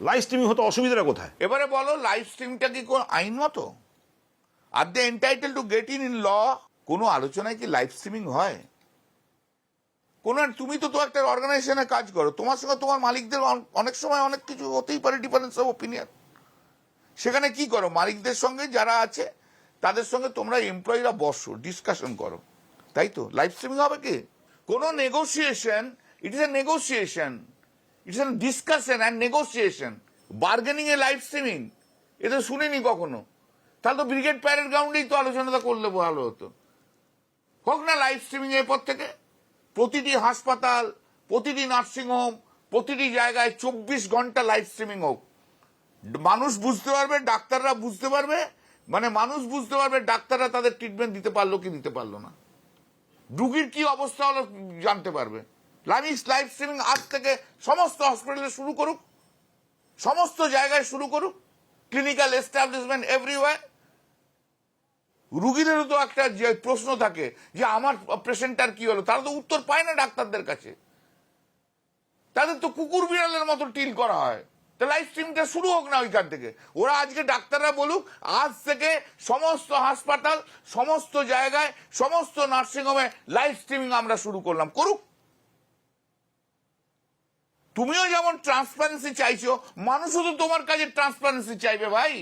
Live streaming হতে অসুবিধাটা কোথায়? এবারে বলো লাইভ স্ট্রিমটা কি কোন আইন মতো আর they entitle to get in in law কোনো আলোচনায় কি লাইভ স্ট্রিমিং হয়? কোন তুমি তো তো একটা অর্গানাইজেশনে কাজ করো, তোমার সঙ্গে তোমার মালিকদের অনেক সময় অনেক কিছু হতেই পারে ডিফারেন্স অফ ওপিনিয়ন সেখানে কি করো? মালিকদের সঙ্গে যারা আছে, তাদের সঙ্গে তোমরা এমপ্লয়িরা বসো ডিসকাশন করো। তাই তো? লাইভ স্ট্রিমিং হবে কি? কোনো negotiation it is a negotiation it's an discussion and negotiation bargaining a live streaming এটা শুনিনি কখনো? তাহলে তো ব্রিগেড প্যারেড গ্রাউন্ডেই তো আলোচনাটা করলে ভালো হতো। হোক না লাইভ স্ট্রিমিং এরপর থেকে, প্রতিটি হাসপাতাল, প্রতিটি নার্সিংহোম প্রতিটি জায়গায় চব্বিশ ঘণ্টা লাইভ স্ট্রিমিং হোক। মানুষ বুঝতে পারবে, ডাক্তাররা বুঝতে পারবে মানে মানুষ বুঝতে পারবে, ডাক্তাররা তাদের ট্রিটমেন্ট দিতে পারল কি দিতে পারল না। রুগীর কি অবস্থা হলো জানতে পারবে। লাইভ লাইভ স্ট্রিমিং আজ থেকে সমস্ত হসপিটালে শুরু করুক। সমস্ত জায়গায় শুরু করুক। Clinical establishment everywhere. রুগীদেরও তো একটা যে প্রশ্ন থাকে যে, আমার পেশেন্টটার কি হলো? তারা তো উত্তর পায় না ডাক্তারদের কাছে। তাদের তো কুকুর বিড়ালের মতো টিল করা হয়। তা লাইভ স্ট্রিমটা শুরু হোক না ওইখান থেকে। ওরা আজকে ডাক্তাররা বলুক, আজ থেকে সমস্ত হাসপাতাল, সমস্ত জায়গায়, সমস্ত নার্সিংহোমে লাইভ স্ট্রিমিং আমরা শুরু করলাম। করুক। তুমিও যেমন ট্রান্সপারেন্সি চাইছো মানুষও তো তোমার কাছে ট্রান্সপারেন্সি চাইবে ভাই।